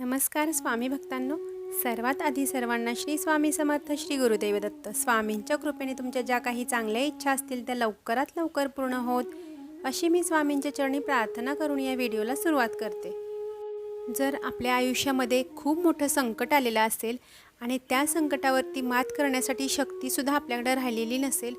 नमस्कार स्वामी भक्तांनो. सर्वात आधी सर्वांना श्री स्वामी समर्थ श्री गुरुदेव दत्त स्वामींच्या कृपेने तुमच्या ज्या काही चांगल्या इच्छा असतील त्या लवकरात लवकर पूर्ण होत. अशी मी स्वामींच्या चरणी प्रार्थना करून या व्हिडिओला सुरुवात करते. जर आपल्या आयुष्यामध्ये खूप मोठं संकट आलेलं असेल आणि त्या संकटावरती मात करण्यासाठी शक्तीसुद्धा आपल्याकडे राहिलेली नसेल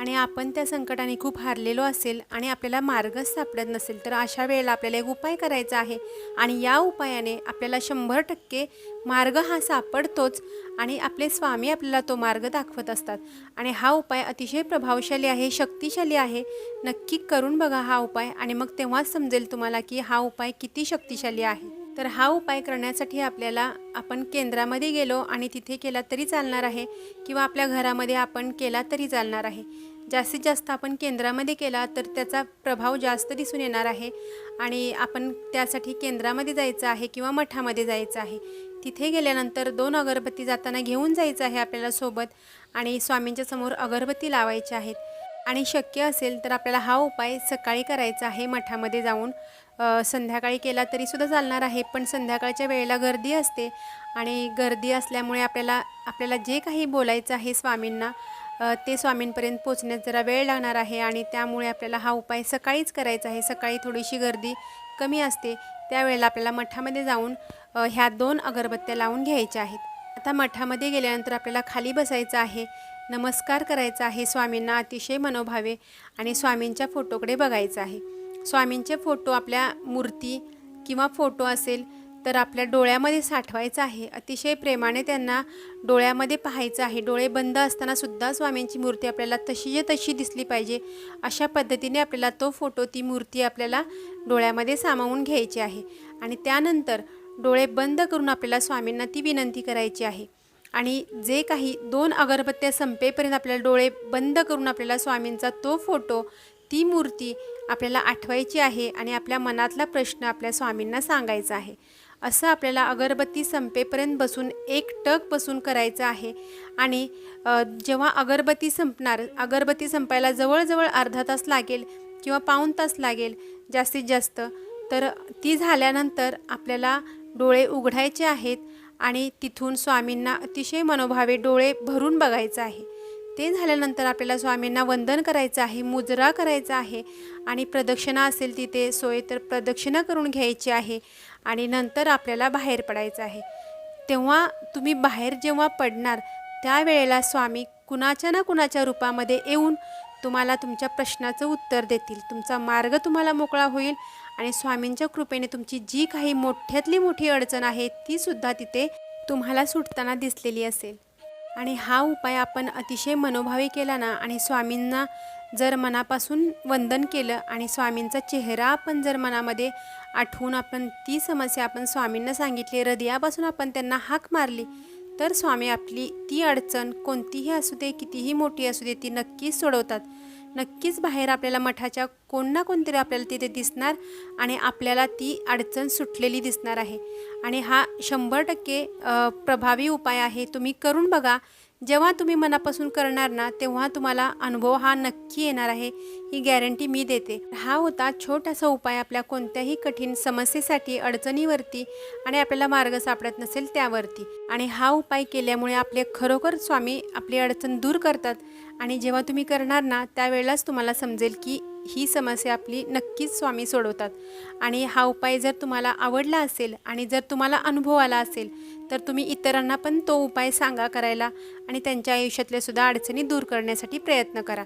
आणि आपण त्या संकटाने खूप हारलेलो असेल आणि आपल्याला मार्गच सापडत नसेल तर अशा वेळेला आपल्याला एक उपाय करायचा आहे. आणि या उपायाने आपल्याला शंभर टक्के मार्ग हा सापडतोच आणि आपले स्वामी आपल्याला तो मार्ग दाखवत असतात. आणि हा उपाय अतिशय प्रभावशाली आहे शक्तिशाली आहे. नक्की करून बघा हा उपाय आणि मग तेव्हाच समजेल तुम्हाला की हा उपाय किती शक्तिशाली आहे. तर हा उपाय करण्यासाठी आपल्याला आपण केंद्रामध्ये गेलो आणि तिथे केला तरी चालणार आहे किंवा आपल्या घरामध्ये आपण केला तरी चालणार आहे. जास्तीत जास्त आपण केंद्रामध्ये केला तर त्याचा प्रभाव जास्त दिसून येणार आहे आणि आपण त्यासाठी केंद्रामध्ये जायचं आहे किंवा मठामध्ये जायचं आहे. तिथे गेल्यानंतर दोन अगरबत्ती जाताना घेऊन जायचं आहे आपल्याला सोबत आणि स्वामींच्या समोर अगरबत्ती लावायच्या आहेत. आणि शक्य असेल तर आपल्याला हा उपाय सकाळी करायचा आहे मठामध्ये जाऊन. संध्याकाळी केला तरीसुद्धा चालणार आहे पण संध्याकाळच्या वेळेला गर्दी असते आणि गर्दी असल्यामुळे आपल्याला आपल्याला जे काही बोलायचं आहे स्वामींना ते स्वामींपर्यंत पोचण्यात जरा वेळ लागणार आहे आणि त्यामुळे आपल्याला हा उपाय सकाळीच करायचा आहे. सकाळी थोडीशी गर्दी कमी असते त्यावेळेला आपल्याला मठामध्ये जाऊन ह्या दोन अगरबत्त्या लावून घ्यायच्या आहेत. आता मठामध्ये गेल्यानंतर आपल्याला खाली बसायचं आहे. नमस्कार करायचा आहे स्वामींना अतिशय मनोभावे आणि स्वामींच्या फोटोकडे बघायचं आहे. स्वामींचे फोटो आपल्या मूर्ती किंवा फोटो असेल तर आपल्या डोळ्यामध्ये साठवायचं आहे. अतिशय प्रेमाने त्यांना डोळ्यामध्ये पाहायचं आहे. डोळे बंद असतानासुद्धा स्वामींची मूर्ती आपल्याला तशी तशी दिसली पाहिजे अशा पद्धतीने आपल्याला तो फोटो ती मूर्ती आपल्याला डोळ्यामध्ये सामावून घ्यायची आहे. आणि त्यानंतर डोळे बंद करून आपल्याला स्वामींना ती विनंती करायची आहे. आणि जे काही दोन अगरबत्त्या संपेपर्यंत आपल्याला डोळे बंद करून आपल्याला स्वामींचा तो फोटो ती मूर्ती आपल्याला आठवायची आहे आणि आपल्या मनातला प्रश्न आपल्या स्वामींना सांगायचा आहे. असं आपल्याला अगरबत्ती संपेपर्यंत बसून एक टक बसून करायचं आहे आणि जेव्हा अगरबत्ती संपणार अगरबत्ती संपायला जवळजवळ अर्धा तास लागेल किंवा पाऊण तास लागेल जास्तीत जास्त तर ती झाल्यानंतर आपल्याला डोळे उघडायचे आहेत आणि तिथून स्वामींना अतिशय मनोभावे डोळे भरून बघायचं आहे. ते झाल्यानंतर आपल्याला स्वामींना वंदन करायचं आहे मुजरा करायचा आहे आणि प्रदक्षिणा असेल तिथे सोय तर प्रदक्षिणा करून घ्यायची आहे आणि नंतर आपल्याला बाहेर पडायचं आहे. तेव्हा तुम्ही बाहेर जेव्हा पडणार त्यावेळेला स्वामी कुणाच्या ना कुणाच्या रूपामध्ये येऊन तुम्हाला तुमच्या प्रश्नाचं उत्तर देतील. तुमचा मार्ग तुम्हाला मोकळा होईल आणि स्वामींच्या कृपेने तुमची जी काही मोठ्यातली मोठी अडचण आहे तीसुद्धा तिथे तुम्हाला सुटताना दिसलेली असेल. आणि हा उपाय आपण अतिशय मनोभावी केला ना आणि स्वामींना जर मनापासून वंदन केलं आणि स्वामींचा चेहरा आपण जर मनामध्ये आठवून आपण ती समस्या आपण स्वामींना सांगितली हृदयापासून आपण त्यांना हाक मारली तर स्वामी आपली ती अडचण कोणतीही असू दे कितीही मोठी असू दे ती नक्कीच सोडवतात. नक्कीच बाहेर आपल्याला मठाच्या कोण ना कोणतरी आपल्याला तिथे दिसणार आणि आपल्याला ती अडचण सुटलेली दिसणार आहे. आणि हा शंभर टक्के प्रभावी उपाय आहे. तुम्ही करून बघा जेव्हा तुम्ही मनापासून करणार ना तेव्हा तुम्हाला अनुभव हा नक्की येणार आहे. ही गॅरंटी मी देते. हा होता छोटासा उपाय आपल्या कोणत्याही कठीण समस्येसाठी अडचणीवरती आणि आपल्याला मार्ग सापडत नसेल त्यावरती. आणि हा उपाय केल्यामुळे आपले खरोखर स्वामी आपली अडचण दूर करतात आणि जेव्हा तुम्ही करणार ना त्यावेळेलाच तुम्हाला समजेल की ही समस्या आपली नक्कीच स्वामी सोडवतात. आणि हा उपाय जर तुम्हाला आवडला असेल आणि जर तुम्हाला अनुभव आला असेल तर तुम्ही इतरांना पण तो उपाय सांगा करायला आणि त्यांच्या आयुष्यातल्या सुद्धा अडचणी दूर करण्यासाठी प्रयत्न करा.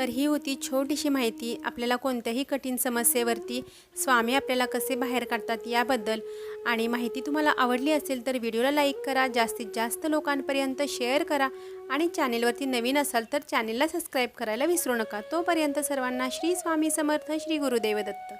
तर ही होती छोटीशी माहिती. आपल्याला कोणत्याही कठीण समस्येवरती स्वामी आपल्याला कसे बाहेर काढतात याबद्दल आणि माहिती तुम्हाला आवडली असेल तर व्हिडिओला लाईक करा जास्तीत जास्त लोकांपर्यंत शेअर करा आणि चॅनेलवरती नवीन असाल तर चॅनेलला सबस्क्राईब करायला विसरू नका. तोपर्यंत सर्वांना श्री स्वामी समर्थ श्री गुरुदेव दत्त.